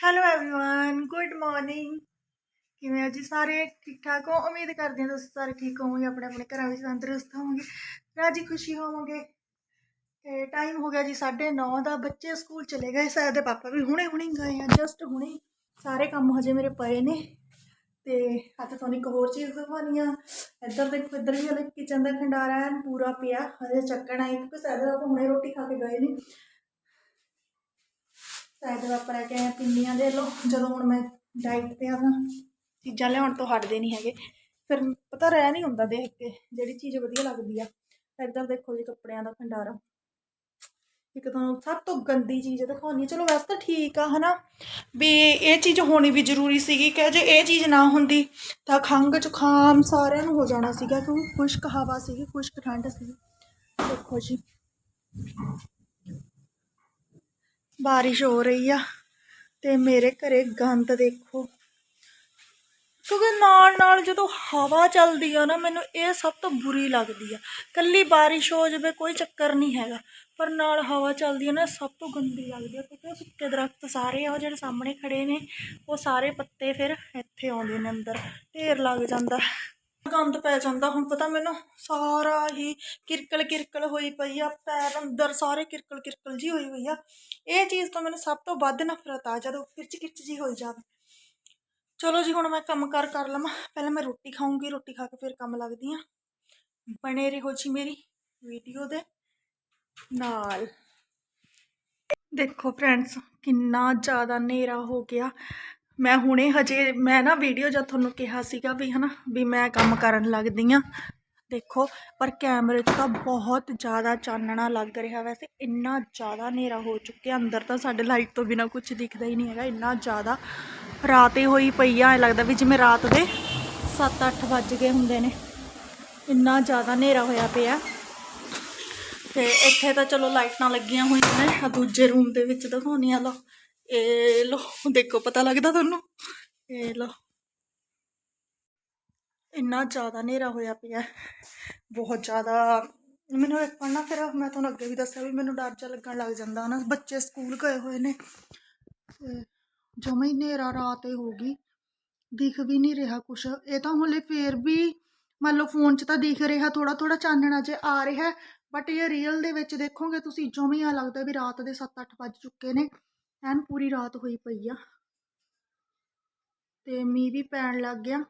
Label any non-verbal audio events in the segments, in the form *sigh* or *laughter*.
Hello everyone good morning ਕਿਵੇਂ ਹੋ ਜੀ ਸਾਰੇ ਠੀਕ ਠਾਕ ਹੋ ਉਮੀਦ ਕਰਦੇ ਹਾਂ ਤੁਸੀਂ ਸਾਰੇ ਠੀਕ ਹੋਵੋਗੇ ਆਪਣੇ ਆਪਣੇ ਘਰਾਂ ਵਿੱਚ ਤੰਦਰੁਸਤ ਹੋਵੋਗੇ ਰਾਜੀ ਖੁਸ਼ੀ ਹੋਵੋਗੇ ਤੇ ਟਾਈਮ ਹੋ ਗਿਆ ਜੀ 9:30 ਦਾ ਬੱਚੇ ਸਕੂਲ ਚਲੇ ਗਏ ਸ਼ਾਇਦ ਦੇ ਪਾਪਾ ਵੀ ਹੁਣੇ ਹੁਣੇ ਗਏ ਆ ਜਸਟ ਹੁਣੇ ਸਾਰੇ ਕੰਮ ਹਜੇ ਮੇਰੇ ਪਏ ਨੇ ਤੇ ਅੱਜ ਤੁਹਾਨੂੰ ਇੱਕ ਹੋਰ ਚੀਜ਼ ਦਿਖਾਉਣੀ ਆ ਇੱਧਰ ਦੇਖੋ ਇੱਧਰ ਵੀ ਹਲੇ ਕਿਚਨ ਦਾ ਖੰਡਾਰਾ ਹੈ ਪੂਰਾ ਪਿਆ ਹਜੇ ਚੱਕਣਾ ਹੈ ਕਿਉਂਕਿ ਸ਼ਾਇਦ ਦੇ ਪਾਪਾ ਹੁਣੇ ਰੋਟੀ ਖਾ ਕੇ ਗਏ ਨੇ ਸ਼ਾਇਦ ਪਾਪਾ ਲੈ ਕੇ ਆਏ ਪਿੰਨੀਆਂ ਦੇ ਲੋ ਜਦੋਂ ਹੁਣ ਮੈਂ ਡਾਈਟ ਤੇ ਆ ਨਾ ਚੀਜ਼ਾਂ ਲਿਆਉਣ ਤੋਂ ਹਟਦੇ ਨਹੀਂ ਹੈਗੇ। ਫਿਰ ਪਤਾ ਰਹਿ ਨਹੀਂ ਹੁੰਦਾ ਦੇਖ ਕੇ ਜਿਹੜੀ ਚੀਜ਼ ਵਧੀਆ ਲੱਗਦੀ ਆ। ਇੱਧਰ ਦੇਖੋ ਜੀ ਕੱਪੜਿਆਂ ਦਾ ਭੰਡਾਰਾ। ਇੱਕ ਤੁਹਾਨੂੰ ਸਭ ਤੋਂ ਗੰਦੀ ਚੀਜ਼ ਦਿਖਾਉਣੀ ਚਲੋ ਵੈਸੇ ਤਾਂ ਠੀਕ ਆ, ਹਨਾ? ਵੀ ਇਹ ਚੀਜ਼ ਹੋਣੀ ਵੀ ਜ਼ਰੂਰੀ ਸੀਗੀ ਕਿ ਜੇ ਇਹ ਚੀਜ਼ ਨਾ ਹੁੰਦੀ ਤਾਂ ਖੰਘ, ਜ਼ੁਕਾਮ ਸਾਰਿਆਂ ਨੂੰ ਹੋ ਜਾਣਾ ਸੀਗਾ। ਕਿਉਂਕਿ ਖੁਸ਼ਕ ਹਵਾ ਸੀਗੀ, ਖੁਸ਼ਕ ਠੰਡ ਸੀਗੀ। ਦੇਖੋ ਜੀ। ਬਾਰਿਸ਼ ਹੋ ਰਹੀ ਆ ਤੇ ਮੇਰੇ ਘਰੇ ਗੰਦ ਦੇਖੋ। ਕਿਉਂਕਿ ਨਾਲ ਨਾਲ ਜਦੋਂ ਹਵਾ ਚੱਲਦੀ ਆ ਨਾ, ਮੈਨੂੰ ਇਹ ਸਭ ਤੋਂ ਬੁਰੀ ਲੱਗਦੀ ਆ। ਕੱਲੀ ਬਾਰਿਸ਼ ਹੋ ਜਾਵੇ ਕੋਈ ਚੱਕਰ ਨਹੀਂ ਹੈਗਾ, ਪਰ ਨਾਲ ਹਵਾ ਚੱਲਦੀ ਆ ਨਾ ਸਭ ਤੋਂ ਗੰਦੀ ਲੱਗਦੀ ਆ, ਕਿਉਂਕਿ ਉਹ ਸੁੱਕੇ ਦਰਖਤ ਸਾਰੇ ਆ, ਉਹ ਜਿਹੜੇ ਸਾਹਮਣੇ ਖੜੇ ਨੇ, ਉਹ ਸਾਰੇ ਪੱਤੇ ਫਿਰ ਇੱਥੇ ਆਉਂਦੇ ਨੇ ਅੰਦਰ, ਢੇਰ ਲੱਗ ਜਾਂਦਾ। ਗੰਦ ਪੈ ਜਾਂਦਾ। ਹੁਣ ਪਤਾ ਮੈਨੂੰ ਸਾਰਾ ਹੀ ਕਿਰਕਲ ਕਿਰਕਲ ਹੋਈ ਪਈ ਆ, ਪੈਰ ਅੰਦਰ ਸਾਰੇ ਕਿਰਕਲ ਕਿਰਕਲ ਜੀ ਹੋਈ ਹੋਈ ਆ। ਇਹ ਚੀਜ਼ ਤੋਂ ਮੈਨੂੰ ਸਭ ਤੋਂ ਵੱਧ ਨਫ਼ਰਤ ਆ, ਜਦੋਂ ਕਿਰਚ ਕਿਰਚ ਜੀ ਹੋਈ ਜਾਵੇ। ਚਲੋ ਜੀ, ਹੁਣ ਮੈਂ ਕੰਮ ਕਾਰ ਕਰ ਲਵਾਂ। ਪਹਿਲਾਂ ਮੈਂ ਰੋਟੀ ਖਾਊਂਗੀ, ਰੋਟੀ ਖਾ ਕੇ ਫਿਰ ਕੰਮ ਲੱਗਦੀ ਆ। ਬਣੇ ਰਹੋ ਜੀ ਮੇਰੀ ਵੀਡੀਓ ਦੇ ਨਾਲ। ਦੇਖੋ ਫਰੈਂਡਸ, ਕਿੰਨਾ ਜ਼ਿਆਦਾ ਹਨੇਰਾ ਹੋ ਗਿਆ। ਮੈਂ ਹੁਣੇ ਹਜੇ, ਮੈਂ ਨਾ ਵੀਡੀਓ ਜਦ ਤੁਹਾਨੂੰ ਕਿਹਾ ਸੀਗਾ ਵੀ ਹਨਾ, ਵੀ ਮੈਂ ਕੰਮ ਕਰਨ ਲੱਗਦੀ ਆ ਦੇਖੋ, ਪਰ ਕੈਮਰੇ 'ਚ ਤਾਂ ਬਹੁਤ ਜ਼ਿਆਦਾ ਚਾਨਣਾ ਲੱਗ ਰਿਹਾ ਵੈਸੇ, ਇੰਨਾ ਜ਼ਿਆਦਾ ਹਨੇਰਾ ਹੋ ਚੁੱਕਿਆ, ਅੰਦਰ ਤਾਂ ਸਾਡੇ ਲਾਈਟ ਤੋਂ ਬਿਨਾ ਕੁਝ ਦਿਖਦਾ ਹੀ ਨਹੀਂ ਹੈਗਾ, ਇੰਨਾ ਜ਼ਿਆਦਾ ਰਾਤ ਹੀ ਹੋਈ ਪਈ ਆ, ਐਂ ਲੱਗਦਾ ਵੀ ਜਿਵੇਂ ਰਾਤ ਦੇ 7-8 ਵੱਜ ਗਏ ਹੁੰਦੇ ਨੇ, ਇੰਨਾ ਜ਼ਿਆਦਾ ਹਨੇਰਾ ਹੋਇਆ ਪਿਆ। ਤੇ ਇੱਥੇ ਤਾਂ ਚਲੋ ਲਾਈਟਾਂ ਲੱਗੀਆਂ ਹੋਈਆਂ ਨੇ ਦੂਜੇ ਰੂਮ ਦੇ ਵਿੱਚ ਦਿਖਾਉਣੀ ਆ ਲੋ ਇਹ ਲੋ ਦੇਖੋ, ਪਤਾ ਲੱਗਦਾ ਤੁਹਾਨੂੰ? ਇਹ ਲੋ ਇੰਨਾ ਜ਼ਿਆਦਾ ਹਨੇਰਾ ਹੋਇਆ ਪਿਆ ਬਹੁਤ ਜ਼ਿਆਦਾ। ਮੈਨੂੰ ਇੱਕ ਵਾਰ ਨਾ ਫਿਰ ਮੈਂ ਤੁਹਾਨੂੰ ਅੱਗੇ ਵੀ ਦੱਸਿਆ ਵੀ ਮੈਨੂੰ ਡਰ ਜਿਹਾ ਲੱਗਣ ਲੱਗ ਜਾਂਦਾ ਨਾ। ਬੱਚੇ ਸਕੂਲ ਗਏ ਹੋਏ ਨੇ। ਤੇ ਹੀ ਹਨੇਰਾ ਰਾਤ ਹੀ ਹੋ ਗਈ। ਦਿਖ ਵੀ ਨਹੀਂ ਰਿਹਾ ਕੁਛ। ਇਹ ਤਾਂ ਹੁਣੇ ਫੇਰ ਵੀ ਮੰਨ ਲਓ ਫੋਨ 'ਚ ਤਾਂ ਦਿਖ ਰਿਹਾ ਥੋੜਾ ਥੋੜਾ ਚਾਨਣਾ ਜੇ ਆ ਰਿਹਾ ਬਟ ਇਹ ਰੀਅਲ ਦੇ ਵਿੱਚ ਦੇਖੋਗੇ ਤੁਸੀਂ, ਜਮਾਂ ਹੀ ਆ ਲੱਗਦਾ ਵੀ ਰਾਤ ਦੇ 7-8 ਵੱਜ ਚੁੱਕੇ ਨੇ। ਐਨ ਪੂਰੀ ਰਾਤ ਹੋਈ ਪਈ ਆ। ਤੇ ਮੀਂਹ ਵੀ ਪੈਣ ਲੱਗ ਗਿਆ।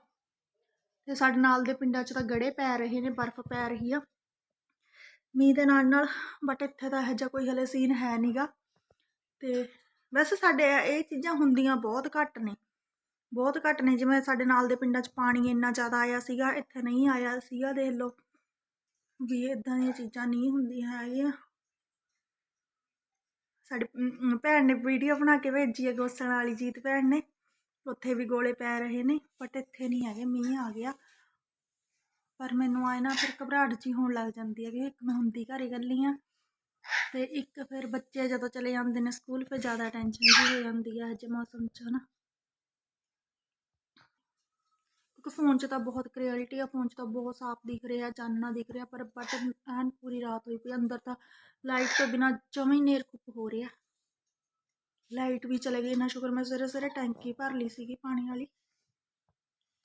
ਤੇ ਸਾਡੇ ਨਾਲ ਦੇ ਪਿੰਡਾਂ 'ਚ ਤਾਂ ਗੜੇ ਪੈ ਰਹੇ ਨੇ, ਬਰਫ਼ ਪੈ ਰਹੀ ਆ। ਮੀਂਹ ਦੇ ਨਾਲ ਨਾਲ ਬਟ ਇੱਥੇ ਤਾਂ ਇਹੋ ਜਿਹਾ ਕੋਈ ਹਲੇ ਸੀਨ ਹੈ ਨਹੀਂਗਾ ਤੇ ਵੈਸੇ ਸਾਡੇ ਇਹ ਚੀਜ਼ਾਂ ਹੁੰਦੀਆਂ ਬਹੁਤ ਘੱਟ ਨੇ। ਬਹੁਤ ਘੱਟ ਨੇ, ਜਿਵੇਂ ਸਾਡੇ ਨਾਲ ਦੇ ਪਿੰਡਾਂ 'ਚ ਪਾਣੀ ਇੰਨਾ ਜ਼ਿਆਦਾ ਆਇਆ ਸੀਗਾ, ਇੱਥੇ ਨਹੀਂ ਆਇਆ ਸੀਗਾ, ਦੇਖ ਲਓ। ਵੀ ਇਦਾਂ ਦੀਆਂ ਚੀਜ਼ਾਂ ਨਹੀਂ ਹੁੰਦੀਆਂ ਹੈਗੀਆਂ। ਸਾਡੀ ਭੈਣ ਨੇ ਵੀਡੀਓ ਬਣਾ ਕੇ ਭੇਜੀ ਹੈ ਗੋਸਣ ਵਾਲੀ ਜੀਤ ਭੈਣ ਨੇ। ਉੱਥੇ ਵੀ ਗੋਲੇ ਪੈ ਰਹੇ ਨੇ ਬਟ ਇੱਥੇ ਨਹੀਂ ਹੈਗੇ, ਮੀਂਹ ਆ ਗਿਆ। ਪਰ ਮੈਨੂੰ ਆਏ ਨਾ ਫਿਰ ਘਬਰਾਹਟ ਜੀ ਹੋਣ ਲੱਗ ਜਾਂਦੀ ਹੈ ਵੀ ਇੱਕ ਮੈਂ ਹੁੰਦੀ ਘਰ ਹੀ ਇਕੱਲੀ ਹਾਂ। ਤੇ ਇੱਕ ਫਿਰ ਬੱਚੇ ਜਦੋਂ ਚਲੇ ਜਾਂਦੇ ਨੇ ਸਕੂਲ ਫਿਰ ਜ਼ਿਆਦਾ ਟੈਨਸ਼ਨ ਜੀ ਹੋ ਜਾਂਦੀ ਹੈ ਅੱਜ ਮੌਸਮ 'ਚ ਹਨਾ। ਕਿਉਂਕਿ ਫੋਨ 'ਚ ਤਾਂ ਬਹੁਤ ਕਲੀਅਰਿਟੀ ਆ, ਫੋਨ 'ਚ ਤਾਂ ਬਹੁਤ ਸਾਫ਼ ਦਿਖ ਰਿਹਾ, ਚਾਨਣਾ ਦਿਖ ਰਿਹਾ, ਪਰ ਬਟ ਐਨ ਪੂਰੀ ਰਾਤ ਹੋਈ ਪਈ ਅੰਦਰ ਤਾਂ ਲਾਈਟ ਤੋਂ ਬਿਨਾ ਜਮਾਂ ਹੀ ਨੇਰ ਖੁੱਪ ਹੋ ਰਿਹਾ। ਲਾਈਟ ਵੀ ਚਲੇ ਗਈ ਨਾ ਸ਼ੁਕਰ ਮੈਂ ਸਵੇਰੇ ਸਵੇਰੇ ਟੈਂਕੀ ਭਰ ਲਈ ਸੀਗੀ ਪਾਣੀ ਵਾਲੀ।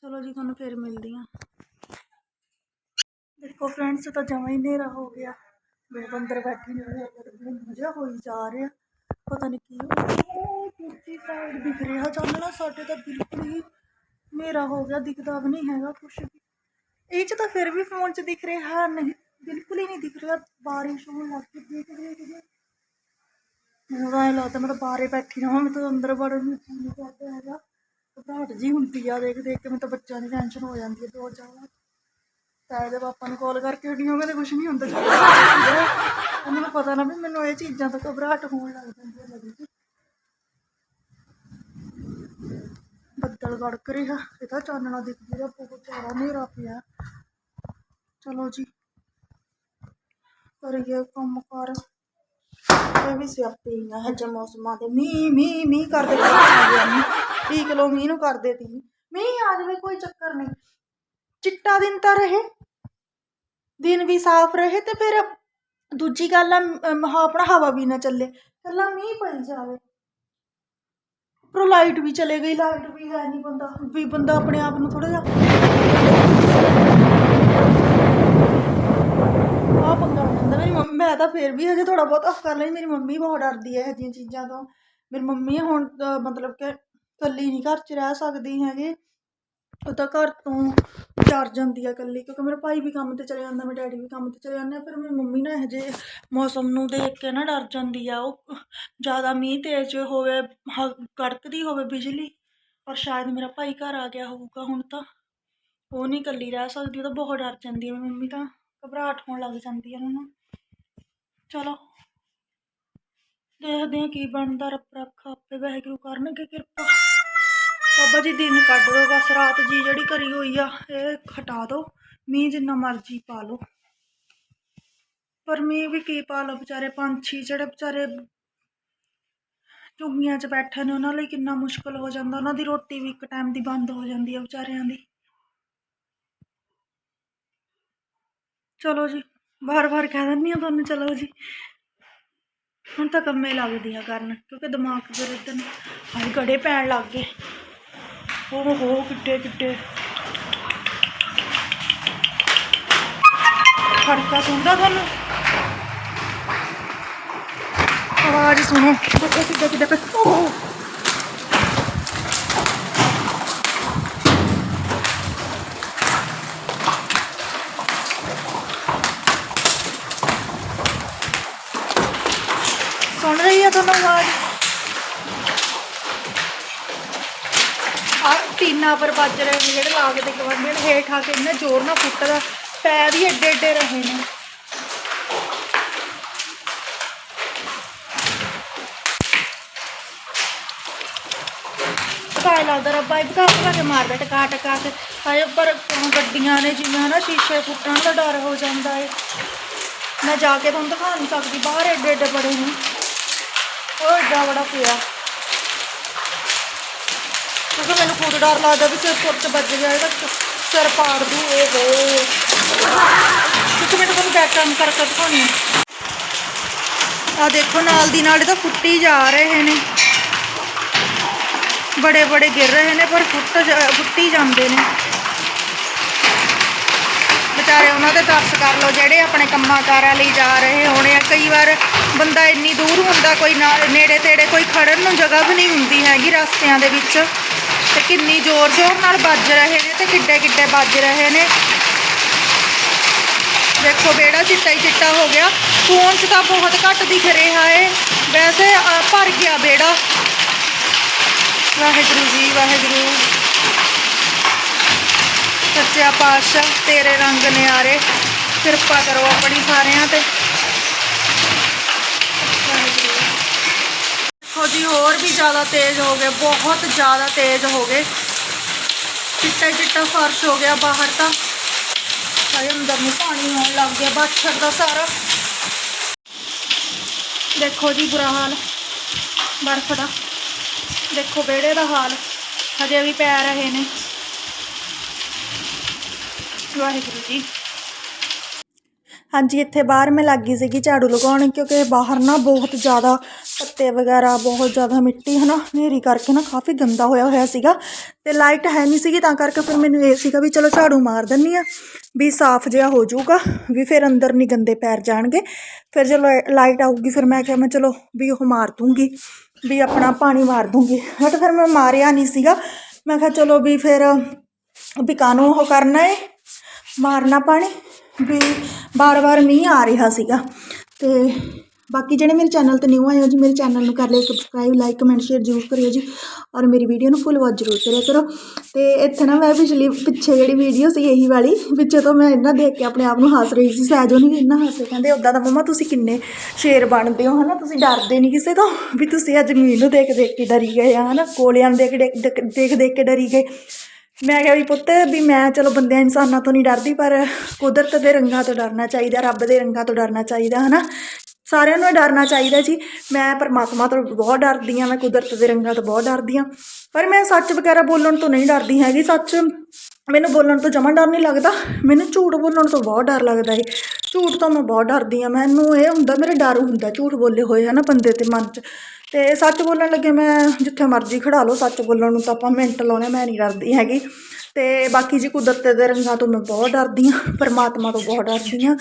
ਚਲੋ ਜੀ, ਤੁਹਾਨੂੰ ਫਿਰ ਮਿਲਦੀ ਹਾਂ ਦੇਖੋ ਫਰੈਂਡਸ ਤਾਂ ਜਮਾਂ ਹੀ ਹਨੇਰਾ ਹੋ ਗਿਆ। ਮੈਂ ਤਾਂ ਅੰਦਰ ਬੈਠੀ ਨਹੀਂ ਮਜ਼ਾ ਹੋਈ ਜਾ ਰਿਹਾ, ਪਤਾ ਨਹੀਂ ਕੀ ਉਹ ਦੂਜੀ ਸਾਈਡ ਦਿਖ ਰਿਹਾ, ਚਾਨਣਾ ਸਾਡੇ ਤਾਂ ਬਿਲਕੁਲ ਹੀ ਹਨੇਰਾ ਹੋ ਗਿਆ, ਦਿਖਦਾ ਵੀ ਨਹੀਂ ਹੈਗਾ ਕੁਛ ਵੀ। ਇਹ ਚ ਤਾਂ ਫਿਰ ਵੀ ਫੋਨ 'ਚ ਦਿਖ ਰਿਹਾ ਨਹੀਂ, ਬਿਲਕੁਲ ਹੀ ਨਹੀਂ ਦਿਖ ਰਿਹਾ। ਬਾਰਿਸ਼ ਹੋਣ ਲੱਗ ਪਈ, ਦੇਖ ਦੇਖ ਦੇਖ। ਮੈਨੂੰ ਤਾਂ ਐਂ ਲੱਗਦਾ ਮੈਂ ਤਾਂ ਬਾਹਰੇ ਬੈਠੀ ਰਹਾਂ, ਮੈਂ ਤਾਂ ਅੰਦਰ ਵੜਨ ਨੂੰ ਜੀ ਨਹੀਂ ਕਰਦਾ ਹੈਗਾ। ਘਬਰਾਹਟ ਜੀ ਹੁੰਦੀ ਆ, ਦੇਖ ਦੇਖ ਕੇ ਮੈਨੂੰ ਤਾਂ ਬੱਚਿਆਂ ਦੀ ਟੈਨਸ਼ਨ ਹੋ ਜਾਂਦੀ ਹੈ ਬਹੁਤ ਜ਼ਿਆਦਾ ਤਾਂ ਇਹਦੇ ਪਾਪਾ ਨੂੰ ਕਾਲ ਕਰਕੇ ਹਟੀਆਂ ਕਹਿੰਦੇ ਕੁਝ ਨਹੀਂ ਹੁੰਦਾ। *laughs* ਉਹਨਾਂ ਨੂੰ ਪਤਾ ਨਾ ਵੀ ਮੈਨੂੰ ਇਹ ਚੀਜ਼ਾਂ ਤੋਂ ਘਬਰਾਹਟ ਹੋਣ ਲੱਗ ਜਾਂਦੀ ਹੈ ਲੱਗਦੀ। ਬੱਦਲ ਗੜਕ ਰਿਹਾ ਇਹ ਤਾਂ ਚਾਨਣਾ ਦਿਖ ਰਿਹਾ ਬਹੁਤ ਜ਼ਿਆਦਾ ਹਨੇਰਾ ਪਿਆ। ਚਲੋ ਜੀ ਕਰੀਏ ਕੰਮ ਕਰ ਇਹ ਵੀ ਸਿਆਪੇ ਹੀ ਆ ਹਜੇ ਮੌਸਮਾਂ ਦੇ ਮੀਂਹ ਮੀਂਹ ਮੀਂਹ ਕਰਦੇ ਠੀਕ ਲੋ ਮੀਂਹ ਨੂੰ ਕਰਦੇ ਤੀ ਮੀਂਹ ਆ ਜਾਵੇ ਕੋਈ ਚੱਕਰ ਨਹੀਂ। ਚਿੱਟਾ ਦਿਨ ਤਾਂ ਰਹੇ ਦਿਨ ਵੀ ਸਾਫ਼ ਰਹੇ ਤੇ ਫਿਰ ਦੂਜੀ ਗੱਲ ਆ ਅਮ, ਹਾਂ ਆਪਣਾ ਹਵਾ ਵੀ ਨਾ ਚੱਲੇ। ਕੱਲਾ ਮੀਂਹ ਪਈ ਜਾਵੇ। ਪਰ ਲਾਈਟ ਵੀ ਚਲੇ ਗਈ ਲਾਈਟ ਵੀ ਹੈ ਨਹੀਂ ਬੰਦਾ। ਵੀ ਬੰਦਾ ਆਪਣੇ ਆਪ ਨੂੰ ਥੋੜਾ ਜਿਹਾ ਆ ਪੰਗਾ ਹੋ ਜਾਂਦਾ ਮੇਰੀ ਮੰਮੀ। ਮੈਂ ਤਾਂ ਫੇਰ ਵੀ ਹਜੇ ਥੋੜਾ ਬਹੁਤ off ਕਰ ਲਈ। ਮੇਰੀ ਮੰਮੀ ਬਹੁਤ ਡਰਦੀ ਹੈ ਇਹ ਜਿਹੀਆਂ ਚੀਜ਼ਾਂ ਤੋਂ। ਮੇਰੀ ਮੰਮੀ ਹੁਣ ਤਾਂ ਮਤਲਬ ਕਿ ਇਕੱਲੀ ਨਹੀਂ ਘਰ 'ਚ ਰਹਿ ਸਕਦੀ ਹੈਗੀ। ਉਹ ਤਾਂ ਘਰ ਤੋਂ ਡਰ ਜਾਂਦੀ ਆ ਇਕੱਲੀ, ਕਿਉਂਕਿ ਮੇਰਾ ਭਾਈ ਵੀ ਕੰਮ ਤੇ ਚਲੇ ਜਾਂਦਾ ਮੇਰਾ ਡੈਡੀ ਵੀ ਕੰਮ ਤੇ ਚਲੇ ਜਾਂਦੇ ਆ, ਫਿਰ ਮੇਰੀ ਮੰਮੀ ਨਾ ਇਹੋ ਜਿਹੇ ਮੌਸਮ ਨੂੰ ਦੇਖ ਕੇ ਨਾ ਡਰ ਜਾਂਦੀ ਆ, ਉਹ ਜ਼ਿਆਦਾ ਮੀਂਹ ਤੇਜ਼ ਹੋਵੇ ਹ- ਕੜਕਦੀ ਹੋਵੇ ਬਿਜਲੀ, ਔਰ ਸ਼ਾਇਦ ਮੇਰਾ ਭਾਈ ਘਰ ਆ ਗਿਆ ਹੋਊਗਾ ਹੁਣ ਤਾਂ, ਉਹ ਨਹੀਂ ਇਕੱਲੀ ਰਹਿ ਸਕਦੀ, ਉਹ ਤਾਂ ਬਹੁਤ ਡਰ ਜਾਂਦੀ ਹੈ ਮੇਰੀ ਮੰਮੀ ਤਾਂ ਘਬਰਾਹਟ ਹੋਣ ਲੱਗ ਜਾਂਦੀ ਹੈ ਉਹਨੂੰ। ਚਲੋ, ਦੇਖਦੇ ਹਾਂ ਕੀ ਬਣਦਾ ਰੱਬ ਰੱਖਾ ਆਪੇ ਵਾਹਿਗੁਰੂ ਕਰਨਗੇ ਕਿਰਪਾ। ਬਾਬਾ ਜੀ ਦਿਨ ਕੱਢ ਦੋ ਬਸ ਰਾਤ ਜੀ ਜਿਹੜੀ ਕਰੀ ਹੋਈ ਆ, ਇਹ ਹਟਾ ਦੋ ਮੀਂਹ ਜਿੰਨਾ ਮਰਜ਼ੀ ਪਾ ਲਓ। ਪਰ ਮੀਂਹ ਵੀ ਕੀ ਪਾ ਲਓ ਵਿਚਾਰੇ, ਪੰਛੀ ਜਿਹੜੇ ਵਿਚਾਰੇ ਝੁੱਗੀਆਂ 'ਚ ਬੈਠੇ ਨੇ, ਉਹਨਾਂ ਲਈ ਕਿੰਨਾ ਮੁਸ਼ਕਲ ਹੋ ਜਾਂਦਾ। ਉਹਨਾਂ ਦੀ ਰੋਟੀ ਵੀ ਇੱਕ ਟਾਈਮ ਦੀ ਬੰਦ ਹੋ ਜਾਂਦੀ ਆ ਵਿਚਾਰਿਆਂ ਦੀ। ਚਲੋ ਜੀ ਵਾਰ-ਵਾਰ ਕਹਿ ਦਿੰਦੀ ਆ ਤੁਹਾਨੂੰ, ਚਲੋ ਜੀ। ਹੁਣ ਤਾਂ ਕੰਮੇ ਲੱਗਦੀਆਂ ਕਰਨ, ਕਿਉਂਕਿ ਦਿਮਾਗ ਫਿਰ ਇੱਧਰ ਨੂੰ ਗੜੇ ਪੈਣ ਲੱਗ ਗਏ। ਹੋ ਹੋ ਕਿੱਡੇ ਕਿੱਡੇ ਖੜਕਾ ਸੁਣਦਾ ਤੁਹਾਨੂੰ ਆਵਾਜ਼ ਸੁਣੋ ਦੇਖੋ ਕਿੱਡੇ ਕਿੱਡੇ ਪੈ ਓਹ ਸੁਣ ਰਹੀ ਆ ਤੁਹਾਨੂੰ ਆਵਾਜ਼ ਆ ਪਰ ਵੱਜ ਰਹੇ ਨੇ ਜਿਹੜੇ ਲਾਗ ਦੇ ਗਵੰਡੇ ਹੇਠ ਆ ਕੇ ਇੰਨਾ ਜ਼ੋਰ ਨਾਲ ਫੁੱਟਦਾ ਪੈਰ ਹੀ ਏਡੇ ਏਡੇ ਰਹੇ ਨੇ। ਕਾਇ ਲੱਗਦਾ ਰੱਬਾ ਇਹ ਬਤਾ ਬਤਾ ਕੇ ਮਾਰਦਾ ਟਕਾ ਟਕਾ ਕੇ ਹਾਏ ਪਰ ਗੱਡੀਆਂ ਨੇ ਜਿਵੇਂ ਹਨਾ, ਸ਼ੀਸ਼ੇ ਫੁੱਟਣ ਦਾ ਡਰ ਹੋ ਜਾਂਦਾ ਏ। ਮੈਂ ਜਾ ਕੇ ਤੁਹਾਨੂੰ ਦਿਖਾ ਨਹੀਂ ਸਕਦੀ, ਬਾਹਰ ਏਡੇ ਏਡੇ ਬੜੇ ਨੇ। ਉਹ ਏਡਾ ਬੜਾ ਪਿਆ। ਕਿਉਂਕਿ ਮੈਨੂੰ ਖੁਦ ਡਰ ਲੱਗਦਾ ਵੀ ਸਿਰ ਸੁਰ ਤੇ ਵੱਜ ਗਿਆ ਇਹਦਾ ਸਿਰ ਪਾੜ ਦੂ, ਓਹੋ। ਕਿਉਂਕਿ ਮੈਨੂੰ ਤੁਹਾਨੂੰ ਬੈਕ ਕੰਮ ਕਰਕੇ ਦਿਖਾਉਣੀ ਆ। ਦੇਖੋ, ਨਾਲ ਦੀ ਨਾਲ ਇਹ ਤਾਂ ਫੁੱਟੀ ਜਾ ਰਹੇ ਨੇ। ਬੜੇ ਬੜੇ ਗਿਰ ਰਹੇ ਨੇ, ਪਰ ਫੁੱਟ ਫੁੱਟੀ ਜਾਂਦੇ ਨੇ। ਵਿਚਾਰੇ ਉਹਨਾਂ ਤੇ ਤਰਸ ਕਰ ਲਓ, ਜਿਹੜੇ ਆਪਣੇ ਕੰਮਾਂ ਕਾਰਾਂ ਲਈ ਜਾ ਰਹੇ ਹੋਣੇ ਆ। ਕਈ ਵਾਰ ਬੰਦਾ ਇੰਨੀ ਦੂਰ ਹੁੰਦਾ, ਕੋਈ ਨਾ, ਨੇੜੇ ਤੇੜੇ ਕੋਈ ਖੜਨ ਨੂੰ ਜਗ੍ਹਾ ਵੀ ਨਹੀਂ ਹੁੰਦੀ ਹੈਗੀ ਰਸਤਿਆਂ ਦੇ ਵਿੱਚ। ਤੇ ਕਿੰਨੀ ਜ਼ੋਰ ਜ਼ੋਰ ਨਾਲ ਵੱਜ ਰਹੇ ਨੇ ਤੇ ਕਿੱਡੇ ਕਿੱਡੇ ਵੱਜ ਰਹੇ ਨੇ। ਦੇਖੋ ਬੇੜਾ ਚਿੱਟਾ ਹੀ ਚਿੱਟਾ ਹੋ ਗਿਆ। ਫੋਨ 'ਚ ਤਾਂ ਬਹੁਤ ਘੱਟ ਦਿਖ ਰਿਹਾ ਏ। ਵੈਸੇ ਭਰ ਗਿਆ ਬੇੜਾ। ਵਾਹਿਗੁਰੂ ਜੀ, ਵਾਹਿਗੁਰੂ। ਸੱਚਿਆ ਪਾਤਸ਼ਾਹ, ਤੇਰੇ ਰੰਗ ਨਿਆਰੇ। ਕਿਰਪਾ ਕਰੋ ਆਪਣੀ ਸਾਰਿਆਂ ਤੇ ਵਾਹਿਗੁਰੂ ਦੇਖੋ ਜੀ, ਹੋਰ ਵੀ ਜ਼ਿਆਦਾ ਤੇਜ਼ ਹੋ ਗਏ, ਬਹੁਤ ਜ਼ਿਆਦਾ ਤੇਜ਼ ਹੋ ਗਏ। ਚਿੱਟਾ ਚਿੱਟਾ ਫਰਸ਼ ਹੋ ਗਿਆ ਬਾਹਰ ਤਾਂ। ਹਾਏ, ਅੰਦਰ ਨੂੰ ਪਾਣੀ ਆਉਣ ਲੱਗ ਗਿਆ, ਬਾਛੜ ਦਾ ਸਾਰਾ। ਦੇਖੋ ਜੀ, ਬੁਰਾ ਹਾਲ। ਬਰਫ਼ ਦਾ। ਦੇਖੋ, ਵਿਹੜੇ ਦਾ ਹਾਲ। ਹਜੇ ਵੀ ਪੈ ਰਹੇ ਨੇ। ਵਾਹਿਗੁਰੂ ਜੀ। ਹਾਂਜੀ, ਇੱਥੇ ਬਾਹਰ ਮੈਂ ਲੱਗੀ ਸੀਗੀ ਝਾੜੂ ਲਗਾਉਣ, ਕਿਉਂਕਿ ਬਾਹਰ ਨਾ ਬਹੁਤ ਜ਼ਿਆਦਾ ਪੱਤੇ ਵਗੈਰਾ ਬਹੁਤ ਜ਼ਿਆਦਾ ਮਿੱਟੀ ਹਨਾ, ਹਨੇਰੀ ਕਰਕੇ ਨਾ ਕਾਫੀ ਗੰਦਾ ਹੋਇਆ ਹੋਇਆ ਸੀਗਾ ਤੇ ਲਾਈਟ ਹੈ ਨਹੀਂ ਸੀਗੀ ਤਾਂ ਕਰਕੇ ਫਿਰ ਮੈਨੂੰ ਇਹ ਸੀਗਾ ਵੀ ਚਲੋ ਝਾੜੂ ਮਾਰ ਦਿੰਨੀ ਆ ਵੀ ਸਾਫ਼ ਜਿਹਾ ਹੋ ਜਾਊਗਾ, ਵੀ ਫਿਰ ਅੰਦਰ ਨਹੀਂ ਗੰਦੇ ਪੈਰ ਜਾਣਗੇ। ਫਿਰ ਜਦੋਂ ਲਾਈਟ ਆਊਗੀ ਫਿਰ ਮੈਂ ਕਿਹਾ ਮੈਂ ਚਲੋ ਵੀ ਉਹ ਮਾਰ ਦੂੰਗੀ, ਵੀ ਆਪਣਾ ਪਾਣੀ ਮਾਰ ਦੂੰਗੀ। ਬਟ ਫਿਰ ਮੈਂ ਮਾਰਿਆ ਨਹੀਂ ਸੀਗਾ। ਮੈਂ ਕਿਹਾ ਚਲੋ ਵੀ ਫਿਰ ਵੀ ਕਾਹਨੂੰ ਉਹ ਕਰਨਾ ਏ? ਮਾਰਨਾ ਪਾਣੀ? ਵੀ ਬਾਰ-ਬਾਰ ਮੀਂਹ ਆ ਰਿਹਾ ਸੀਗਾ ਤੇ ਬਾਕੀ ਜਿਹੜੇ ਮੇਰੇ ਚੈਨਲ ਤੇ ਨਿਊ ਆਏ ਹੋ ਜੀ, ਮੇਰੇ ਚੈਨਲ ਨੂੰ ਕਰ ਲਿਓ ਸਬਸਕ੍ਰਾਈਬ ਲਾਈਕ ਕਮੈਂਟ ਸ਼ੇਅਰ ਜ਼ਰੂਰ ਕਰਿਓ ਜੀ ਔਰ ਮੇਰੀ ਵੀਡੀਓ ਨੂੰ ਫੁੱਲ ਵਾਚ ਜ਼ਰੂਰ ਕਰਿਆ ਕਰੋ। ਤੇ ਇੱਥੇ ਨਾ ਮੈਂ ਪਿਛਲੀ, ਪਿੱਛੇ ਜਿਹੜੀ ਵੀਡੀਓ ਸੀ ਇਹੀ ਵਾਲੀ, ਵਿੱਚ ਤੋਂ ਮੈਂ ਇਹਨਾਂ ਦੇਖ ਕੇ ਆਪਣੇ ਆਪ ਨੂੰ ਹੱਸ ਰਹੀ ਸੀ, ਸਹਿਜੋ ਨਹੀਂ ਵੀ ਇੰਨਾ ਹੱਸੇ, ਕਹਿੰਦੇ ਉਦਾਂ ਦਾ ਮੰਮਾ ਤੁਸੀਂ ਕਿੰਨੇ ਸ਼ੇਰ ਬਣਦੇ ਹੋ, ਹਨਾ? ਤੁਸੀਂ ਡਰਦੇ ਨਹੀਂ ਕਿਸੇ ਤੋਂ ਵੀ ਤੁਸੀਂ ਅੱਜ ਮੀਂਹ ਨੂੰ ਦੇਖ ਦੇਖ ਕੇ ਡਰੀ ਗਏ ਆ, ਹਨਾ? ਕੋਲਿਆਂ ਨੂੰ ਦੇਖ ਦੇਖ ਦੇਖ ਦੇਖ ਕੇ ਡਰੀ ਗਏ। ਮੈਂ ਕਿਹਾ ਵੀ ਪੁੱਤ ਵੀ ਮੈਂ ਚਲੋ ਬੰਦਿਆਂ ਇਨਸਾਨਾਂ ਤੋਂ ਨਹੀਂ ਡਰਦੀ, ਪਰ ਕੁਦਰਤ ਦੇ ਰੰਗਾਂ ਤੋਂ ਡਰਨਾ ਚਾਹੀਦਾ, ਰੱਬ ਦੇ ਰੰਗਾਂ ਤੋਂ ਡਰਨਾ ਚਾਹੀਦਾ, ਹਨਾ? ਸਾਰਿਆਂ ਨੂੰ ਡਰਨਾ ਚਾਹੀਦਾ ਜੀ। ਮੈਂ ਪਰਮਾਤਮਾ ਤੋਂ ਬਹੁਤ ਡਰਦੀ ਹਾਂ, ਮੈਂ ਕੁਦਰਤ ਦੇ ਰੰਗਾਂ ਤੋਂ ਬਹੁਤ ਡਰਦੀ ਹਾਂ। ਪਰ ਮੈਂ ਸੱਚ ਵਗੈਰਾ ਬੋਲਣ ਤੋਂ ਨਹੀਂ ਡਰਦੀ ਹੈਗੀ। ਸੱਚ ਮੈਨੂੰ ਬੋਲਣ ਤੋਂ ਜਮਾਂ ਡਰ ਨਹੀਂ ਲੱਗਦਾ। ਮੈਨੂੰ ਝੂਠ ਬੋਲਣ ਤੋਂ ਬਹੁਤ ਡਰ ਲੱਗਦਾ ਹੈ। ਝੂਠ ਤੋਂ ਮੈਂ ਬਹੁਤ ਡਰਦੀ ਹਾਂ। ਮੈਨੂੰ ਇਹ ਹੁੰਦਾ, ਮੇਰੇ ਡਰ ਹੁੰਦਾ, ਝੂਠ ਬੋਲੇ ਹੋਏ ਹਨਾ ਬੰਦੇ ਤੇ ਮਨ 'ਚ। ਤੇ ਸੱਚ ਬੋਲਣ ਲੱਗੇ ਮੈਂ ਜਿੱਥੇ ਮਰਜ਼ੀ ਖੜਾ ਲਓ, ਸੱਚ ਬੋਲਣ ਨੂੰ ਤਾਂ ਆਪਾਂ ਮਿੰਟ ਲਾਉਣੇ, ਮੈਂ ਨਹੀਂ ਡਰਦੀ ਹੈਗੀ। ਤੇ ਬਾਕੀ ਜੀ ਕੁਦਰਤ ਦੇ ਰੰਗਾਂ ਤੋਂ ਮੈਂ ਬਹੁਤ ਡਰਦੀ ਹਾਂ, ਪਰਮਾਤਮਾ ਤੋਂ ਬਹੁਤ ਡਰਦੀ ਹਾਂ।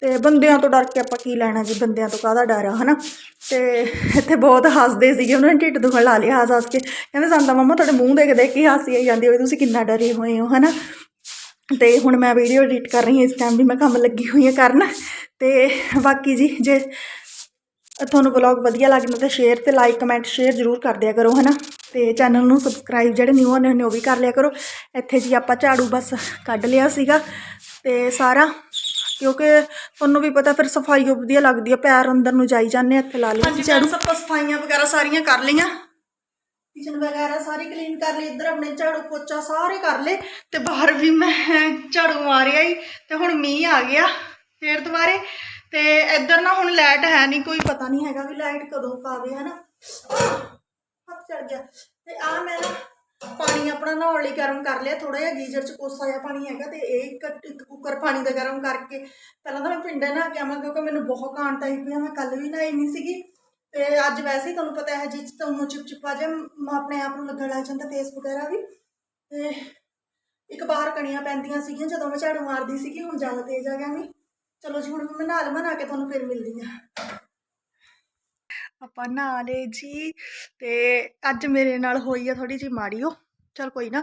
ਤੇ ਬੰਦਿਆਂ ਤੋਂ ਡਰ ਕੇ ਆਪਾਂ ਕੀ ਲੈਣਾ ਜੀ, ਬੰਦਿਆਂ ਤੋਂ ਕਾਹਦਾ ਡਰ ਆ, ਹਨਾ? ਤੇ ਇੱਥੇ ਬਹੁਤ ਹੱਸਦੇ ਸੀਗੇ, ਉਹਨਾਂ ਨੇ ਢਿੱਡ ਦੁਖਣ ਲਾ ਲਿਆ ਹੱਸ ਹੱਸ ਕੇ। ਕਹਿੰਦੇ ਸਾਨੂੰ ਤਾਂ ਮੰਮਾ, ਤੁਹਾਡੇ ਮੂੰਹ ਦੇਖ ਦੇਖ ਕੇ ਹਾਸੀ ਆਈ ਜਾਂਦੀ ਹੋਵੇ ਤੁਸੀਂ ਕਿੰਨਾ ਡਰੇ ਹੋਏ ਹੋ, ਹਨਾ? ਤੇ ਹੁਣ ਮੈਂ ਵੀਡੀਓ ਐਡਿਟ ਕਰ ਰਹੀ ਹਾਂ, ਇਸ ਟਾਈਮ ਵੀ ਮੈਂ ਕੰਮ ਲੱਗੀ ਹੋਈ ਹਾਂ ਕਰਨ। ਤੇ ਬਾਕੀ ਜੀ, ਜੇ ਤੁਹਾਨੂੰ ਵਲੌਗ ਵਧੀਆ ਲੱਗਦਾ ਤਾਂ ਸ਼ੇਅਰ ਤੇ ਲਾਈਕ ਕਮੈਂਟ ਸ਼ੇਅਰ ਜ਼ਰੂਰ ਕਰ ਦਿਆ ਕਰੋ, ਹਨਾ? ਤੇ ਚੈਨਲ ਨੂੰ ਸਬਸਕ੍ਰਾਈਬ ਜਿਹੜੇ ਨਿਊ ਆਨੇ ਨੇ, ਉਹ ਵੀ ਕਰ ਲਿਆ ਕਰੋ। ਇੱਥੇ ਜੀ ਆਪਾਂ ਝਾੜੂ ਬਸ ਕੱਢ ਲਿਆ ਸੀਗਾ ਤੇ ਸਾਰਾ ਕਿਉਂਕਿ ਤੁਹਾਨੂੰ ਵੀ ਪਤਾ ਫਿਰ ਸਫ਼ਾਈ ਵਧੀਆ ਲੱਗਦੀ ਆ ਪੈਰ ਅੰਦਰ ਨੂੰ ਜਾਈ ਜਾਂਦੇ ਆ, ਲਾ ਲਿਆ ਝਾੜੂ ਸਭ ਸਫਾਈਆਂ ਵਗੈਰਾ ਸਾਰੀਆਂ ਕਰ ਲਈਆਂ। ਕਿਚਨ ਵਗੈਰਾ ਸਾਰੀ ਕਲੀਨ ਕਰ ਲਈ ਇੱਧਰ ਆਪਣੇ ਝਾੜੂ ਪੋਚਾ ਸਾਰੇ ਕਰ ਲਏ ਤੇ ਬਾਹਰ ਵੀ ਮੈਂ ਝਾੜੂ ਮਾਰਿਆ ਹੀ ਤੇ ਹੁਣ ਮੀਂਹ ਆ ਗਿਆ ਫੇਰ ਦੁਬਾਰੇ ਤੇ ਇੱਧਰ ਨਾ ਹੁਣ ਲਾਈਟ ਹੈ ਨਹੀਂ ਕੋਈ ਪਤਾ ਨਹੀਂ ਹੈਗਾ ਵੀ ਲਾਈਟ ਕਦੋਂ ਪਾਵੇ ਹਨਾ। ਹੱਥ ਚੜ ਗਿਆ ਤੇ ਆ ਮੈਂ ਨਾ ਪਾਣੀ ਆਪਣਾ ਨਹਾਉਣ ਲਈ ਗਰਮ ਕਰ ਲਿਆ ਥੋੜਾ ਜਿਹਾ ਗੀਜ਼ਰ ਚ ਕੋਸਾ ਜਿਹਾ ਪਾਣੀ ਹੈਗਾ ਤੇ ਇਹ ਇੱਕ ਇੱਕ ਕੁੱਕਰ ਪਾਣੀ ਦਾ ਗਰਮ ਕਰਕੇ ਪਹਿਲਾਂ ਤਾਂ ਮੈਂ ਪਿੰਡੇ ਨਹਾ ਕੇ ਆਵਾਂ ਕਿਉਂਕਿ ਮੈਨੂੰ ਬਹੁਤ ਕਾਂਟ ਆਈ ਪਈ ਆ, ਮੈਂ ਕੱਲ ਵੀ ਨਹਾਈ ਨਹੀਂ ਸੀਗੀ ਤੇ ਅੱਜ ਵੈਸੇ ਹੀ ਤੁਹਾਨੂੰ ਪਤਾ ਹੈ ਜੀ ਤੁਹਾਨੂੰ ਚਿਪਚਿਪਾ ਜਿਹਾ ਮ- ਆਪਣੇ ਆਪ ਨੂੰ ਲੱਗਣ ਲੱਗ ਜਾਂਦਾ ਫੇਸ ਵਗੈਰਾ ਵੀ ਤੇ ਇੱਕ ਬਾਹਰ ਕਣੀਆਂ ਪੈਂਦੀਆਂ ਸੀਗੀਆਂ ਜਦੋਂ ਮੈਂ ਝਾੜੂ ਮਾਰਦੀ ਸੀਗੀ, ਹੁਣ ਜ਼ਿਆਦਾ ਤੇਜ਼ ਆ ਗਿਆ ਨਹੀਂ ਚਲੋ ਜੀ, ਹੁਣ ਮੈਂ ਨਹਾ ਲਵਾਂ, ਨਹਾ ਕੇ ਤੁਹਾਨੂੰ ਫਿਰ ਮਿਲਦੀ ਆ। ਆਪਾਂ ਨਹਾ ਲਏ ਜੀ ਤੇ ਅੱਜ ਮੇਰੇ ਨਾਲ ਹੋਈ ਆ ਥੋੜੀ ਜਿਹੀ ਮਾੜੀ ਉਹ। ਚਲ ਕੋਈ ਨਾ,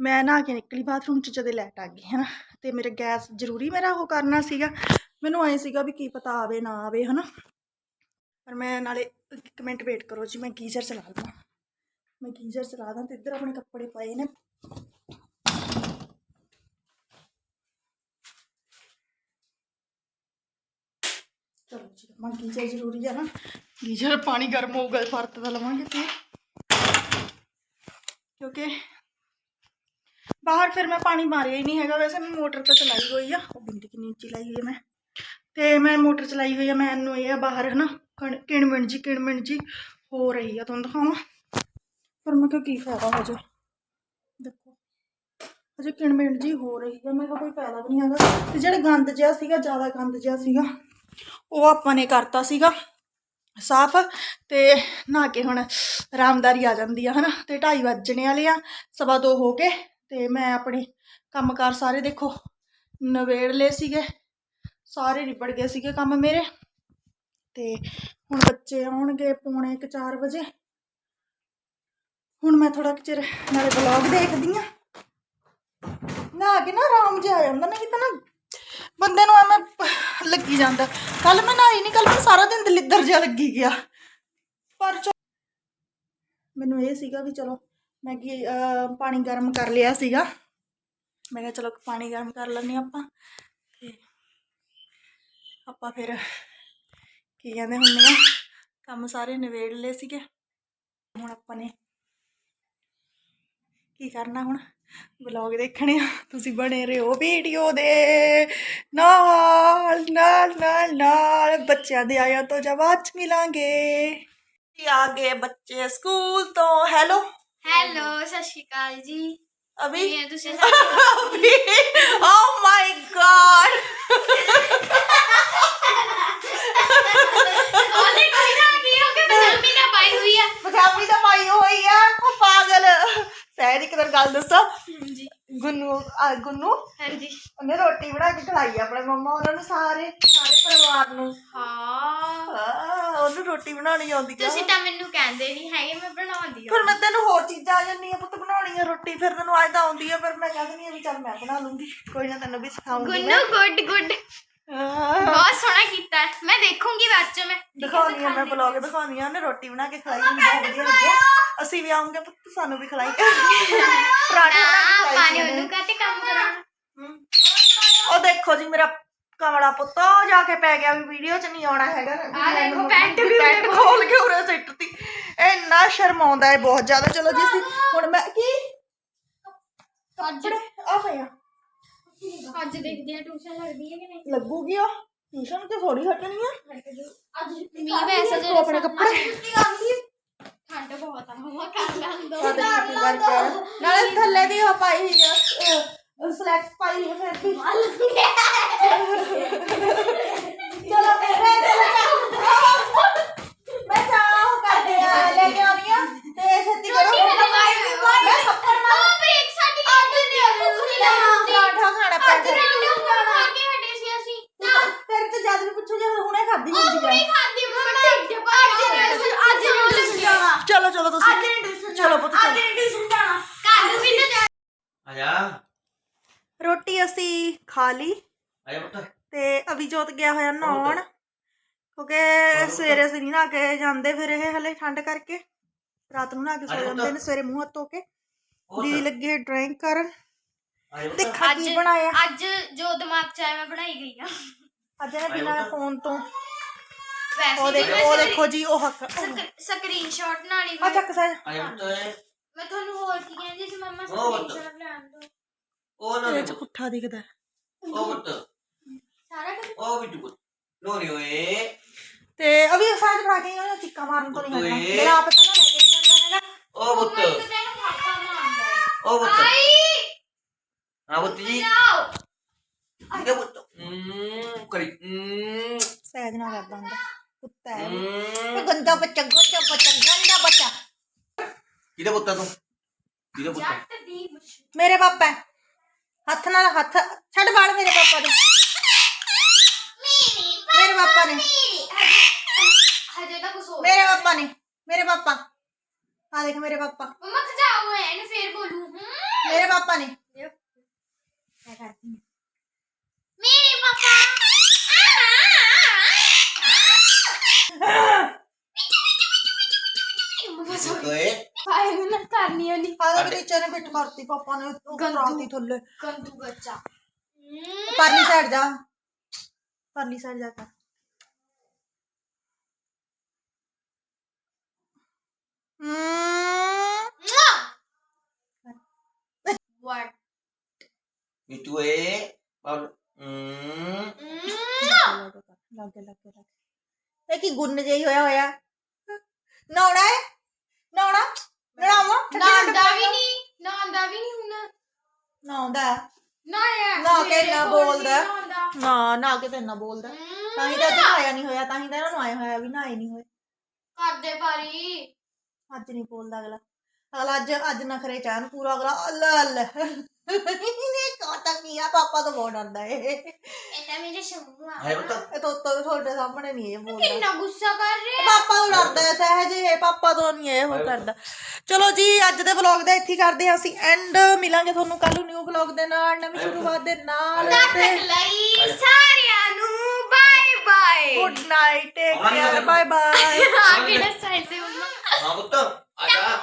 ਮੈਂ ਨਹਾ ਕੇ ਨਿਕਲੀ ਬਾਥਰੂਮ ਚ ਜਦੇ ਲਾਈਟ ਆ ਗਈ ਹੈ ਨਾ ਤੇ ਮੇਰੇ ਗੈਸ ਜ਼ਰੂਰੀ ਮੇਰਾ ਉਹ ਕਰਨਾ ਸੀਗਾ। ਮੈਨੂੰ ਐ ਸੀਗਾ ਵੀ ਕੀ ਪਤਾ ਆਵੇ ਨਾ ਆਵੇ, ਹਨਾ। ਪਰ ਮੈਂ ਨਾਲੇ ਇੱਕ ਮਿੰਟ ਵੇਟ ਕਰੋ ਜੀ, ਮੈਂ ਗੀਜ਼ਰ ਚਲਾ ਲਵਾਂ। ਮੈਂ ਗੀਜ਼ਰ ਚਲਾ ਦਾਂ ਤੇ ਇੱਧਰ ਆਪਣੇ ਕੱਪੜੇ ਪਏ ਨੇ। ਚਲੋ ਜੀ ਮੈਂ ਗੀਜ਼ਰ ਜ਼ਰੂਰੀ ਆ ਨਾ। ਗੀਜ਼ਰ ਪਾਣੀ ਗਰਮ ਹੋਊਗਾ ਫਰਤ ਦਾ ਲਵਾਂਗੇ ਤੇ ਕਿਉਂਕਿ ਬਾਹਰ ਫਿਰ ਮੈਂ ਪਾਣੀ ਮਾਰਿਆ ਹੀ ਨਹੀਂ ਹੈਗਾ। ਵੈਸੇ ਮੈਂ ਮੋਟਰ ਤਾਂ ਚਲਾਈ ਹੋਈ ਆ। ਉਹ ਬਿੰਦੀ ਕਿੰਨੀ ਉੱਚੀ ਲਾਈ ਹੋਈ ਆ ਮੈਂ। ਤੇ ਮੈਂ ਮੋਟਰ ਚਲਾਈ ਹੋਈ ਆ। ਮੈਨੂੰ ਇਹ ਆ ਬਾਹਰ ਹਨਾ, ਕਣ- ਕਿਣਮਿਣ ਜੀ ਕਿਣਮਿਣ ਜੀ ਹੋ ਰਹੀ ਆ। ਤੁਹਾਨੂੰ ਦਿਖਾਵਾਂ। ਪਰ ਮੈਂ ਕਿਹਾ ਕੀ ਫਾਇਦਾ ਹੋ ਜਾ ਦੇਖੋ। ਅਜੇ ਕਿਣਮਿਣ ਜੀ ਹੋ ਰਹੀ ਆ। ਮੈਂ ਕਿਹਾ ਕੋਈ ਫਾਇਦਾ ਵੀ ਨਹੀਂ ਹੈਗਾ। ਤੇ ਜਿਹੜਾ ਗੰਦ ਜਿਹਾ ਸੀਗਾ, ਜ਼ਿਆਦਾ ਗੰਦ ਜਿਹਾ ਸੀਗਾ, ਉਹ ਆਪਾਂ ਨੇ ਕਰਤਾ ਸੀਗਾ। ਸਾਫ਼ ਤੇ ਨਹਾ ਕੇ ਹੁਣ ਆਰਾਮਦਾਰੀ ਆ ਜਾਂਦੀ ਆ, ਹਨਾ? ਤੇ 2:30 ਵੱਜਣੇ ਵਾਲੇ ਆ, ਸਵਾ ਦੋ ਹੋ ਕੇ, ਤੇ ਮੈਂ ਆਪਣੇ ਕੰਮਕਾਰ ਸਾਰੇ ਦੇਖੋ, ਨਵੇੜ ਲਏ ਸੀਗੇ, ਸਾਰੇ ਨਿਬੜ ਗਏ ਸੀਗੇ ਕੰਮ ਮੇਰੇ, ਤੇ ਹੁਣ ਬੱਚੇ ਆਉਣਗੇ ਪੌਣੇ 4 ਵਜੇ। ਹੁਣ ਮੈਂ ਥੋੜਾ ਚਿਰ ਨਾਲੇ ਵਲੌਗ ਦੇਖਦੀ ਆ। ਨਾ ਕੇ ਨਾ ਆਰਾਮ ਜਿਹਾ ਆ ਜਾਂਦਾ, ਨਹੀਂ ਤਾਂ ਨਾ ਬੰਦੇ ਨੂੰ ਐਵੇਂ ਲੱਗੀ ਜਾਂਦਾ। ਕੱਲ ਮੈਂ ਨਹਾਈ ਨਹੀਂ ਕੱਲ ਮੈਂ ਸਾਰਾ ਦਿਨ ਦਲਿੱਦਰ ਜਿਹਾ ਲੱਗੀ ਗਿਆ। ਪਰ ਚਲੋ, ਮੈਨੂੰ ਇਹ ਸੀਗਾ ਵੀ ਚਲੋ, ਮੈਂ ਕੀ ਪਾਣੀ ਗਰਮ ਕਰ ਲਿਆ ਸੀਗਾ। ਮੈਂ ਕਿਹਾ ਚਲੋ ਪਾਣੀ ਗਰਮ ਕਰ ਲੈਂਦੇ ਹਾਂ ਆਪਾਂ। ਤੇ ਆਪਾਂ ਫਿਰ ਕੀ ਕਹਿੰਦੇ ਹੁੰਦੇ ਆ, ਕੰਮ ਸਾਰੇ ਨਿਬੇੜ ਲਏ ਸੀਗੇ। ਹੁਣ ਆਪਾਂ ਨੇ ਕੀ ਕਰਨਾ ਹੁਣ? ਵਲੌਗ ਦੇਖਣੇ ਆ ਤੁਸੀਂ ਬਣੇ ਰਹੋ ਵੀਡੀਓ ਦੇ। ਨਾਲ ਨਾਲ ਨਾਲ ਨਾਲ ਬੱਚਿਆਂ ਦੇ ਆਇਆ ਤੋਂ ਜਵਾਬ ਚ ਮਿਲਾਂਗੇ। ਜੀ ਆ ਗਏ ਬੱਚੇ ਸਕੂਲ ਤੋਂ। ਹੈਲੋ? ਹੈਲੋ ਸਤਿ ਸ਼੍ਰੀ ਅਕਾਲ ਜੀ। ਅਭੀ? ਕਿਵੇਂ ਤੁਸੀਂ ਅਭੀ? ਓ ਮਾਈ ਗॉड ਉਹਨੇ ਕੋਈ ਨਾ ਕੀ ਹੋ ਗਿਆ ਪਜਾਮੀ ਨਾ ਪਾਈ ਹੋਈ ਆ। ਪਜਾਮੀ ਤਾਂ ਪਾਈ ਹੋਈ ਆ। ਉਹ ਪਾਗਲ। ਸਹਿਰ ਇੱਕ ਦਿਨ ਗੱਲ ਦੱਸਾਂ? ਜੀ ਗੁੰਨੂ ਆ ਗੁੰਨੂ? ਹਾਂਜੀ। ਉਹਨੇ ਰੋਟੀ ਬਣਾ ਕੇ ਖਿਲਾਈ ਆਪਣੇ ਮੰਮਾ ਉਹਨਾਂ ਨੂੰ ਸਾਰੇ ਸਾਰੇ ਪਰਿਵਾਰ ਨੂੰ। ਹਾਂ। ਹਾਂ ਉਹਨੂੰ ਰੋਟੀ ਬਣਾਉਣੀ ਆਉਂਦੀ ਆ। ਤੁਸੀਂ ਤਾਂ ਮੈਨੂੰ ਕਹਿੰਦੇ ਨਹੀਂ ਹੈਗੇ ਮੈਂ ਬਣਾਉਂਦੀ ਆ। ਫਿਰ ਮੈਂ ਤੈਨੂੰ ਹੋਰ ਚੀਜ਼ਾਂ ਆ ਜਾਂਦੀਆਂ ਪੁੱਤ ਬਣਾਉਣੀ ਆ ਰੋਟੀ ਫਿਰ ਤੈਨੂੰ ਅੱਜ ਤਾਂ ਆਉਂਦੀ ਆ ਫਿਰ ਮੈਂ ਕਹਿੰਦੀ ਆ ਵੀ ਚੱਲ ਮੈਂ ਬਣਾ ਲੂੰਗੀ ਕੋਈ ਨਾ ਤੈਨੂੰ ਵੀ ਸਿਖਾਉਂਗੀ ਗੁੰਨੂ ਗੁੱਡ ਗੁੱਡ। ਹਾਂ। ਬਹੁਤ ਸੋਹਣਾ ਕੀਤਾ ਹੈ। ਮੈਂ ਦੇਖੂੰਗੀ ਬਾਅਦ ਚ ਮੈਂ। ਦਿਖਾਉਣੀ ਆ ਮੈਂ ਵਲੌਗ ਦਿਖਾਉਣੀ ਆ ਉਹਨੇ ਰੋਟੀ ਬਣਾ ਕੇ ਖਿਲਾਈ ਮੈਨੂੰ ਬਹੁਤ ਵਧੀਆ ਲੱਗਿਆ ਅਸੀਂ ਵੀ ਆਉਂਗੇ ਪੁੱਤ ਸਾਨੂੰ ਵੀ ਖਿਲਾਈ। ਪਰਾਠੇ ਬਣਾ ਕੇ ਨਾ ਖਿਲਾਈ ਪਾਣੀ ਸੀ ਉਹਨੇ। ਉਹਨੂੰ ਕਹਤੇ ਕੰਮ ਕਰਾਉਣਾ? ਹਮ। ਉਹ ਦੇਖੋ ਜੀ ਮੇਰਾ ਕਮਲਾ ਪੁੱਤ ਉਹ ਜਾ ਕੇ ਪੈ ਗਿਆ ਵੀ ਵੀਡੀਓ 'ਚ ਨਹੀਂ ਆਉਣਾ ਹੈਗਾ। ਆਹ ਦੇਖੋ, ਪੈਂਟ ਵੀ ਪੈਂਟ ਉਹਨੇ ਖੋਲ ਕੇ ਉਰੇ ਸਿੱਟਤੀ। ਇੰਨਾ ਸ਼ਰਮਾਉਂਦਾ ਹੈ ਬਹੁਤ ਜ਼ਿਆਦਾ। ਚਲੋ ਜੀ ਅਸੀਂ ਹੁਣ ਮੈਂ ਕੀ? ਅੱਜ ਕੱਪੜੇ ਆ ਪਿਆ ਅੱਜ ਦੇਖਦੇ ਆ ਟਿਊਸ਼ਨ ਲੱਗਦੀ ਹੈ ਕਿ ਨਹੀਂ। ਲੱਗੂਗੀ ਉਹ? ਟਿਊਸ਼ਨ ਤੇ ਥੋੜੀ ਹਟਣੀ ਆ। ਅੱਜ ਮੀਂਹ ਵੈਸਾ ਤੂੰ ਆਪਣੇ ਕੱਪੜੇ ਠੰਡ ਬਹੁਤ ਆ ਮਮਾ ਕਰ ਲੈਣ ਦੋ ਪਤਾ ਨੀ ਕੀ ਕਰਕੇ ਨਾਲੇ ਥੱਲੇ ਦੀ ਉਹ ਪਾਈ ਹੋਈ ਆ ਉਹ ਸਲੈਕਸ ਪਾਈ ਹੋਈ ਆ ਫਿਰ ਵੀ ਚਲੋ ਮੈਂ ਚਲੋ ਮੈਂ ਚਾਹ ਉਹ ਕਰਦੇ ਆ ਲੈ ਕੇ ਆਉਣੀ ਆ ਤੇ ਛੇਤੀ ਕਰੋ ਮੈਂ ਥੱਪੜ ਮਾਰ ਪਰਾਂਠਾ ਖਾਣਾ ਪੈਂਦਾ ਫਿਰ ਤੇ ਜਦ ਵੀ ਪੁੱਛੋ ਜੇ ਹੁਣੇ ਖਾਧੀ ਹੁੰਦੀ ਹੈ ਅਸੀਂ ਖਾ ਲਈ। ਆਇਆ ਪੁੱਤ। ਤੇ ਅਭਿਜੋਤ ਗਿਆ ਹੋਇਆ ਨਹਾਉਣ। ਕਿਉਂਕਿ ਸਵੇਰੇ ਅਸੀਂ ਨਹੀਂ ਨਹਾ ਕੇ ਜਾਂਦੇ ਫਿਰ ਇਹ ਹਲੇ ਠੰਡ ਕਰਕੇ। ਰਾਤ ਨੂੰ ਨਹਾ ਕੇ ਸੋ ਜਾਂਦੇ ਨੇ ਸਵੇਰੇ ਮੂੰਹ ਹੱਥ ਧੋ ਕੇ। ਦੀਦੀ ਲੱਗੇ ਡਰਾਇੰਗ ਕਰਨ। ਦੇਖਾ ਕੀ ਬਣਾਇਆ। ਅੱਜ ਜੋ ਦਿਮਾਗ ਚ ਆਇਆ ਮੈਂ ਬਣਾਈ ਗਈ ਆ। ਅੱਜ ਨਾ ਬਿਨਾਂ ਫੋਨ ਤੋਂ। ਉਹ ਦੇਖੋ ਉਹ ਦੇਖੋ ਜੀ ਉਹ ਹੱਕ ਸਕਰੀਨਸ਼ਾਟ ਨਾਲ ਹੀ ਆ ਚੱਕ ਪੁੱਤ। ਮੈਂ ਤੁਹਾਨੂੰ ਹੋਰ ਕੀ ਕਹਿੰਦੀ ਸੀ ਮੰਮਾ। ਸਕਰੀਨਸ਼ਾਟ ਉਹ ਨਾ ਇਹ ਚ ਪੁੱਠਾ ਦਿਖਦਾ। ਹੈ। ਉਹ ਪੁੱਤ। ਸਾਰਾ ਕੁਝ ਉਹ ਵੀ ਪੁੱਤ। ਲੋਰੀ ਓਏ। ਤੇ ਅਭੀ ਸਾਜ ਬਣਾ ਕੇ ਉਹ ਚਿੱਕਾ ਮਾਰਨ ਤੋਂ ਨਹੀਂ ਹਟਣਾ। ਮੇਰਾ ਆਪ ਤਾਂ ਨਾ ਲੈ ਕੇ ਨੀ ਜਾਂਦਾ ਹੈਗਾ। ਉਹ ਪੁੱਤ। ਹੈ। ਉਹ ਪੁੱਤ। ਆਈ! ਹਾਂ ਪੁੱਤ ਜੀ। ਜਾਓ ਇਹਦਾ ਪੁੱਤ। ਹਮ ਕਰੀ। ਸਹਿਜ ਨਾ ਕਰਦਾ ਹੁੰਦਾ। ਕੁੱਤਾ ਹੈ। ਇਹ ਗੰਦਾ ਬੱਚਾ ਗੰਦਾ ਬੱਚਾ ਗੰਦਾ ਬੱਚਾ। ਕਿਹਦਾ ਪੁੱਤ ਤੂੰ? ਕਿਹਦਾ ਪੁੱਤ ਮੇਰੇ ਪਾਪਾ ਹੈ। ਹੱਥ ਨਾਲ ਹੱਥ ਛੱਡ ਬਾਲ ਮੇਰੇ ਪਾਪਾ ਦੇ ਮੇਰੇ ਪਾਪਾ ਨੇ ਹਜੇ ਤਾਂ ਕੁਝ ਹੋ ਮੇਰੇ ਪਾਪਾ ਨੇ ਮੇਰੇ ਪਾਪਾ ਆ ਦੇਖ ਮੇਰੇ ਪਾਪਾ ਮਮਾ ਖਜਾਓ ਐਨ ਫੇਰ ਬੋਲੂ ਮੇਰੇ ਪਾਪਾ ਨੇ ਮੈਂ ਕਰਦੀ ਮੇਰੇ ਪਾਪਾ ਮਮਾ ਸੋਏ ਸੌਰੀ ਓਏ ਪਾਏ ਨੂੰ ਨਾ ਕਰਨੀ ਉਹਦੀ ਆਦੇ ਵੀ ਨੀਚੇ ਨੇ ਬਿੱਟ ਕਰਤੀ ਪਾਪਾ ਨੇ ਉਹ ਕਰਾਤੀ ਥੱਲੇ ਗੰਦੂ ਬੱਚਾ ਪਰਲੀ ਸਾਈਡ ਜਾ ਪਰਲੀ ਸਾਈਡ ਜਾ ਕਰ ਹਮ ਵਾਟ ਮਿੱਟੂ ਏ ਬਾਲ ਹਮ ਲੱਗ ਗਿਆ ਲੱਗ ਗਿਆ ਲੱਗ ਗਿਆ। ਇਹ ਕੀ ਗੁੰਨ ਜਿਹੀ ਹੋਇਆ ਹੋਇਆ ਨਹਾਉਣਾ ਹੈ ਨਹਾਉਣਾ ਨਹਾਵਾ ਨਾਂਦਾ ਵੀ ਨਹੀਂ ਨਾਂਦਾ ਵੀ ਨਹੀਂ ਹੁਣ। ਨਹਾਉਂਦਾ ਹੈ। ਨਾ ਯਾਰ ਨਾ ਕੇ ਨਾ ਬੋਲਦਾ। ਨਾ ਨਾ ਕੇ ਤੇ ਨਾ ਬੋਲਦਾ ਤਾਂ ਹੀ ਤਾਂ ਨਹਾਇਆ ਨਹੀਂ ਹੋਇਆ ਤਾਂ ਹੀ ਤਾਂ ਇਹਨਾਂ ਨੂੰ ਆਇਆ ਹੋਇਆ ਵੀ ਨਹਾਏ ਨਹੀਂ ਹੋਏ। ਕਰਦੇ ਪਾਰੀ ਅੱਜ ਨਹੀਂ ਬੋਲਦਾ ਅਗਲਾ। ਅਗਲਾ ਅੱਜ ਅੱਜ ਨਖਰੇ ਚਾਨ ਪੂਰਾ ਅਗਲਾ ਅੱਲਾ ਅੱਲਾ ਇਹਨੇ ਕਾਟਾ ਕੀਆ ਪਾਪਾ ਤੋਂ ਬਹੁਤ ਡਰਦਾ ਏ ਇਹ ਇਹ ਤਾਂ ਮੇਰੇ ਸ਼ੰਮੂ ਆ। ਆਇਆ ਪੁੱਤ ਤੋਂ ਤੋਂ ਤੁਹਾਡੇ ਸਾਹਮਣੇ ਨਹੀਂ ਇਹ ਬੋਲਦਾ। ਕਿੰਨਾ ਗੁੱਸਾ ਕਰ ਰਿਹਾ। ਪਾਪਾ ਤੋਂ ਡਰਦਾ ਹੈ ਸਹਿਜ ਇਹ ਪਾਪਾ ਤੋਂ ਨਹੀਂ ਇਹ ਉਹ ਕਰਦਾ। ਚਲੋ ਜੀ ਅੱਜ ਦੇ ਵਲੌਗ ਦਾ ਇੱਥੇ ਹੀ ਕਰਦੇ ਹਾਂ ਅਸੀਂ ਐਂਡ ਮਿਲਾਂਗੇ ਤੁਹਾਨੂੰ ਕੱਲ ਨੂੰ ਨਿਊ ਵਲੌਗ ਦੇ ਨਾਲ ਨਵੀਂ ਸ਼ੁਰੂਆਤ ਦੇ ਨਾਲ ਲਈ ਸਾਰਿਆਂ ਨੂੰ bye bye good night take care. Bye bye ਆ ਕਿਹੜਾ ਸਟਾਈਲ ਸੇ ਮੰਮਾ ਹਾਂ ਪੁੱਤ ਆ ਜਾ।